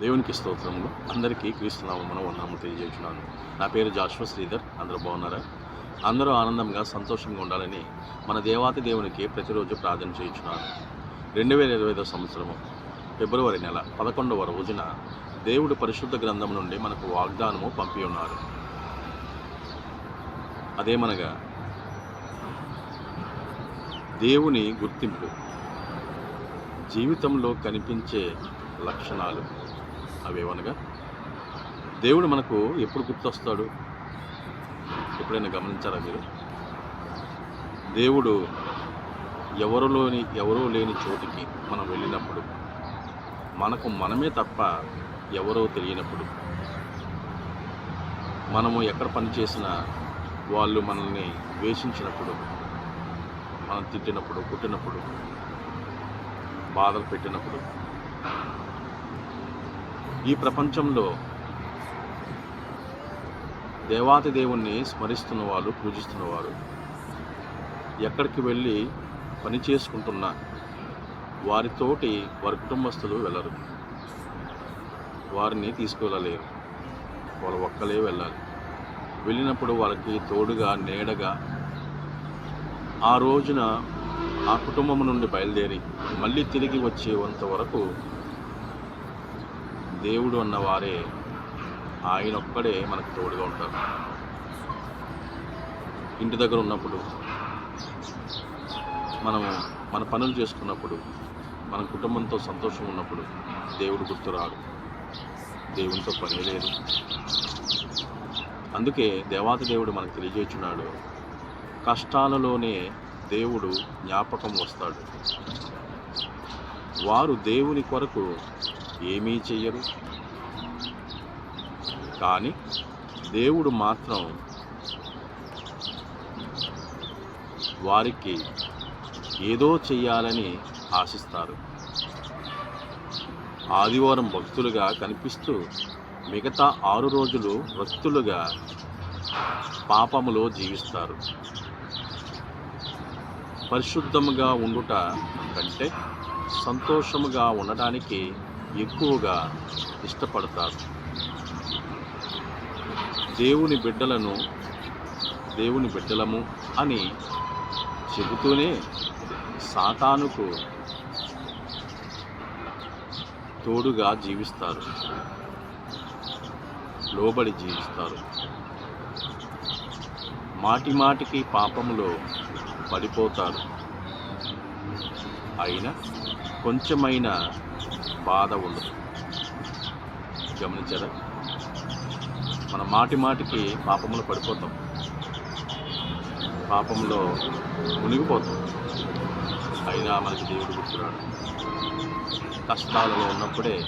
దేవునికి స్తోత్రములు. అందరికీ క్రీస్తునామమున వందనము తెలియజేస్తున్నాను నా పేరు జాశ్వ శ్రీధర్. అందరూ బాగున్నారా? అందరూ ఆనందంగా సంతోషంగా ఉండాలని మన దేవాతి దేవునికి ప్రతిరోజు ప్రార్థన చేయించున్నాను. రెండు వేల ఇరవై ఐదో సంవత్సరము ఫిబ్రవరి నెల పదకొండవ రోజున దేవుడు పరిశుద్ధ గ్రంథం నుండి మనకు వాగ్దానము పంపి ఉన్నారు. అదేమనగా దేవుని గుర్తింపు జీవితంలో కనిపించే లక్షణాలు అవేవనగా దేవుడు మనకు ఎప్పుడు గుర్తొస్తాడు? ఎప్పుడైనా గమనించారా మీరు? దేవుడు ఎవరిలోని ఎవరూ లేని చోటికి మనం వెళ్ళినప్పుడు మనకు మనమే తప్ప ఎవరో తెలియనప్పుడు మనము ఎక్కడ పని చేసినా వాళ్ళు మనల్ని ద్వేషించినప్పుడు మనం తిట్టినప్పుడు కుట్టినప్పుడు బాధలు పెట్టినప్పుడు ఈ ప్రపంచంలో దేవాతి దేవుణ్ణి స్మరిస్తున్న వాళ్ళు పూజిస్తున్నవారు. ఎక్కడికి వెళ్ళి పని చేసుకుంటున్నా వారితోటి వారి కుటుంబస్తులు వెళ్ళరు. వారిని తీసుకువెళ్ళలేరు. వాళ్ళు ఒక్కలే వెళ్ళాలి. వెళ్ళినప్పుడు వాళ్ళకి తోడుగా నీడగా ఆ రోజున ఆ కుటుంబం నుండి బయలుదేరి మళ్ళీ తిరిగి వచ్చేంత వరకు దేవుడు అన్నవారే ఆయన ఒక్కడే మనకు తోడుగా ఉంటారు. ఇంటి దగ్గర ఉన్నప్పుడు మనము మన పనులు చేసుకున్నప్పుడు మన కుటుంబంతో సంతోషం ఉన్నప్పుడు దేవుడు గుర్తురాడు దేవునితో పని లేదు. అందుకే దేవాతి దేవుడు మనకు తెలియజేస్తున్నాడు కష్టాలలోనే దేవుడు జ్ఞాపకం వస్తాడు. వారు దేవుని కొరకు ఏమీ చెయ్యరు. కానీ దేవుడు మాత్రం వారికి ఏదో చెయ్యాలని ఆశిస్తారు. ఆదివారం భక్తులుగా కనిపిస్తూ మిగతా ఆరు రోజులు భక్తులుగా పాపములో జీవిస్తారు. పరిశుద్ధముగా ఉండుట కంటే సంతోషముగా ఉండడానికి ఎక్కువగా ఇష్టపడతారు. దేవుని బిడ్డలను దేవుని బిడ్డలము అని చెబుతూనే సాతానుకు తోడుగా జీవిస్తారు. లోబడి జీవిస్తారు. మాటి మాటికి పాపములో పడిపోతారు. అయినా కొంచెమైన బాధ ఉండదు. గమనించారా? మన మాటి మాటికి పాపంలో పడిపోతాం. పాపంలో మునిగిపోతాం. అయినా మనకి దేవుడు గుర్తురాడు. కష్టాలలో ఉన్నప్పుడే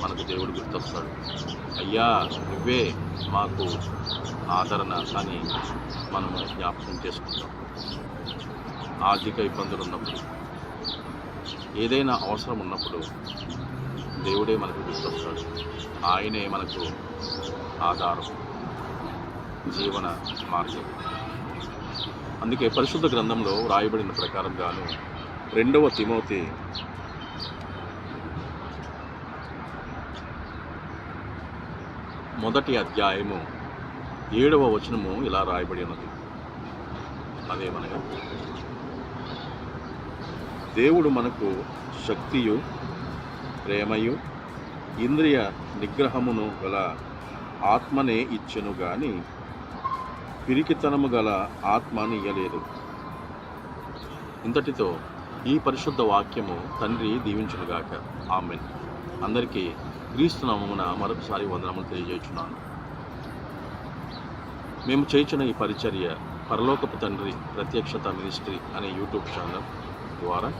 మనకు దేవుడు గుర్తొస్తాడు. అయ్యా నువ్వే మాకు ఆదరణ అని మనము జ్ఞాపకం చేసుకుంటాం. ఆర్థిక ఇబ్బందులు ఉన్నప్పుడు ఏదైనా అవసరం ఉన్నప్పుడు దేవుడే మనకు గుర్తొస్తాడు. ఆయనే మనకు ఆధారం జీవన మార్గం. అందుకే పరిశుద్ధ గ్రంథంలో రాయబడిన ప్రకారంగాను రెండవ తిమోతి మొదటి అధ్యాయము ఏడవ వచనము ఇలా రాయబడి ఉన్నది. అదేమనగా దేవుడు మనకు శక్తియు ప్రేమయు ఇంద్రియ నిగ్రహమును గల ఆత్మనే ఇచ్చెను గాని పిరికితనము గల ఆత్మని ఇయ్యలేదు. ఇంతటితో ఈ పరిశుద్ధ వాక్యము తండ్రి దీవించునుగాక. ఆమెన్. అందరికీ క్రీస్తునామమున మరొకసారి వందనములు తెలియజేస్తున్నాను మేము చేయించిన ఈ పరిచర్య పరలోకపు తండ్రి ప్రత్యక్షత మినిస్ట్రీ అనే యూట్యూబ్ ఛానల్ ద్వారా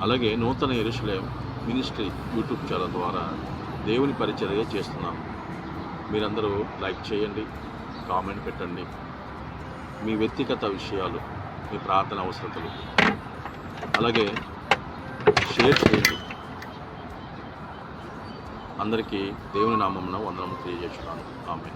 అలాగే నూతన ఎరుసలేం మినిస్ట్రీ యూట్యూబ్ ఛానల్ ద్వారా దేవుని పరిచర్య చేస్తున్నాను మీరందరూ లైక్ చేయండి కామెంట్ పెట్టండి. మీ వ్యక్తిగత విషయాలు మీ ప్రార్థన అవసరతలు. అలాగే షేర్ చేయండి. అందరికీ దేవుని నామమున వందనము తెలియజేస్తున్నాను. ఆమె